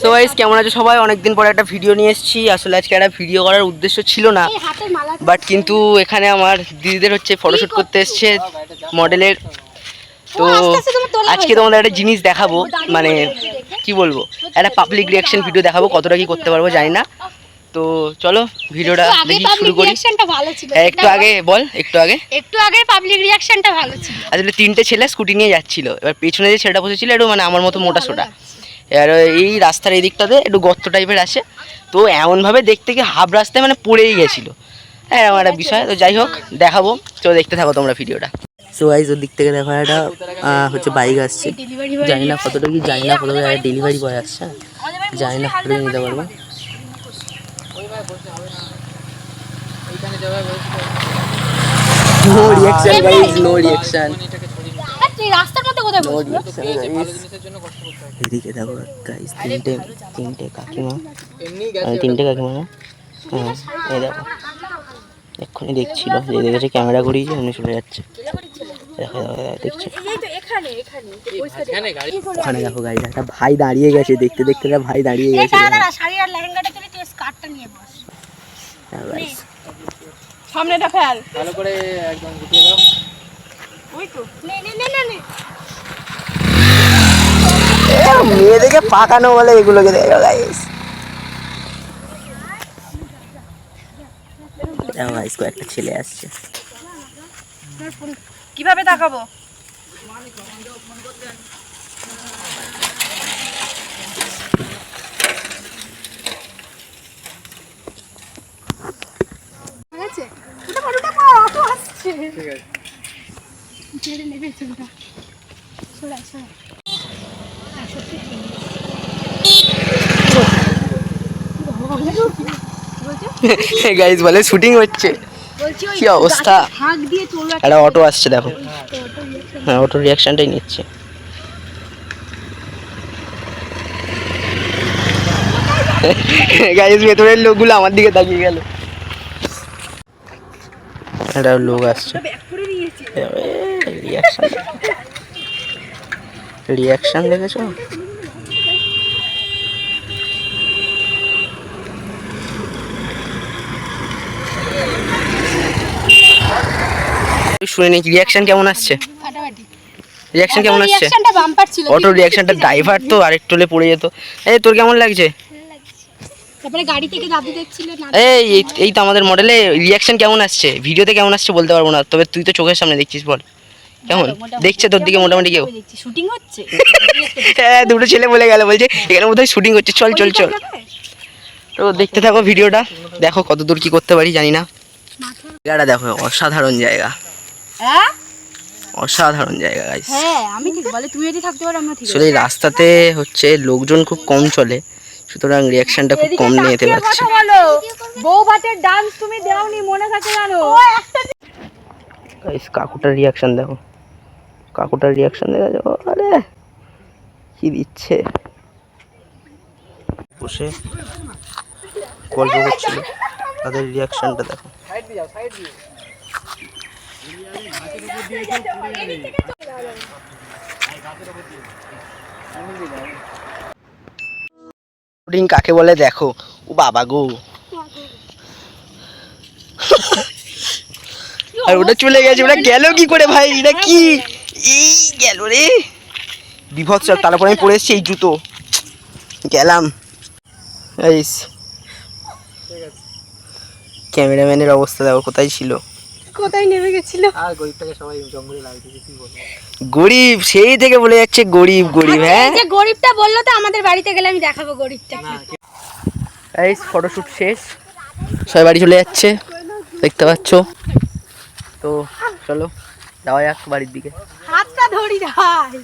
So guys কেমন আছো সবাই? অনেকদিন পরে একটা ভিডিও নিয়ে এসেছি। আসলে আজকে একটা ভিডিও করার উদ্দেশ্য ছিল না। বাট কিন্তু এখানে আমার দিদিদের হচ্ছে ফটোশুট করতে এসছে মডেলের তো আজকে তোমাদের একটা জিনিস দেখাবো। মানে কি বলব? একটা পাবলিক রিয়াকশন ভিডিও দেখাবো কতটা কি করতে পারব জানি না। তো চলো ভিডিওটা দেখি শুরু করি। হ্যাঁ, একটু আগে বল একটু আগে। একটু আগে পাবলিক রিঅ্যাকশনটা ভালো ছিল। আসলে তিনটে ছেলে স্কুটি নিয়ে যাচ্ছিল। এবার পেছনে যে ছেলেটা বসেছিল একটু মানে আমার মতো মোটা সোটা। এবার এই রাস্তার এই দিকটাতে একটু গর্ত টাইপের আছে। তো এমনভাবে দেখতে কি হাফ রাস্তায় মানে পড়েই গেছিল। হ্যাঁ এরকম একটা বিষয়। তো যাই হোক, দেখাবো। তো দেখতে থাকো তোমরা ভিডিওটা। সো গাইজ ওর দিক থেকে দেখো একটা হচ্ছে বাইক আসছে। জানি না কতটা কি, জানি না কতটা ডেলিভারি বয় আসছে। জানি না কতটা নিতে পারব। No reaction guys no reaction এই রাস্তার মধ্যে কোথায় নো বসবো রিয়াকশন এদিকে দেখো গাইজ তিনটে তিনটে কাকিমা। তিনটে কাকিমা না? হ্যাঁ এই দেখো। এক্ষুনি দেখছিল যে দেখেছে ক্যামেরা ঘুরিয়েছে এমনি চলে যাচ্ছে। ওখানে দেখো গাড়িটা একটা ভাই দাঁড়িয়ে গেছে দেখতে দেখতে একটা ভাই দাঁড়িয়ে গেছে। guys। সামনেটা ফেল। ভালো করে একদম গুটিয়ে দাও। ওই তো নে। মেয়েদেরকে পাকানো বলে এগুলোকে দেখো গাইস গাইস কয়েকটা ছেলে আসছে। কীভাবে তাকাবো? অটো ঠিক আছে। গাইস বলে শুটিং হচ্ছে। কি অবস্থা? একটা অটো আসছে দেখো। হ্যাঁ অটোর রিয়াকশনটাই নিচ্ছে। গাইস ভেতরের লোকগুলো আমার দিকে তাকিয়ে গেল। একটা লোক আসছে। রিয়াকশন রিয়াকশন দেখেছ? শুনে নি রিয়াকশন কেমন আসছে? রিয়াকশন কেমন আসছে? অটো রিয়াকশনটা ড্রাইভার তো আরেকটু হলে পড়ে যেত। এই তোর কেমন লাগছে? গাড়ি থেকে দাদু দেখছিল এই এই- এই তো আমাদের মডেলে রিয়াকশন কেমন আসছে? ভিডিওতে কেমন আসছে বলতে পারব না তবে তুই তো চোখের সামনে দেখছিস বল। কেমন? দেখছে তোর দিকে মোটামুটি কেউ? শুটিং হচ্ছে? হ্যাঁ দুটো ছেলে বলে গেল বলছে এখানে বোধহয় শুটিং হচ্ছে। চল চল চল। তো দেখতে থাকো ভিডিওটা দেখো কত দূর কি করতে পারি জানি না। জায়গাটা দেখো অসাধারণ জায়গা। হ্যাঁ? অসাধারণ জায়গা গাইস হ্যাঁ আমি ঠিক বলে তুমি যদি থাকতে পারো আমরা ঠিক আসলে রাস্তাতে হচ্ছে লোকজন খুব কম চলে সুতরাং রিয়াকশনটা খুব কম নিয়ে যেতে পারছি। বলো। বউ ভাতের ডান্স তুমি দেওনি মনে থাকে জানো? গাইস কাকুটার রিয়াকশন দেখো। কাকুটার রিয়াকশন দেখা যাব। আরে কি দিচ্ছে? বসে গল্প করছিল তাদের রিয়াকশনটা দেখো। কাকে বলে দেখো? ও বাবা গো। আর ওটা চলে গেছে, ওটা গেল কি করে ভাই? এটা কি? এই গেল রে। বিভৎস, তারপরে আমি পরে এসেছি এই জুতো। গেলাম। ক্যামেরাম্যানের অবস্থা দেখো, কোথায় ছিল? কোথায় নেমে গেছিল? গরিব সেই থেকে বলে যাচ্ছে গরিব গরিব হ্যাঁ? যে গরিবটা বলল তো আমাদের বাড়িতে গেলে আমি দেখাবো গরিবটা এই ফটোশুট শেষ। সবাই বাড়ি চলে যাচ্ছে দেখতে পাচ্ছ? তো চলো যাওয়া যাক বাড়ির দিকে। হাতটা ধরি ভাই।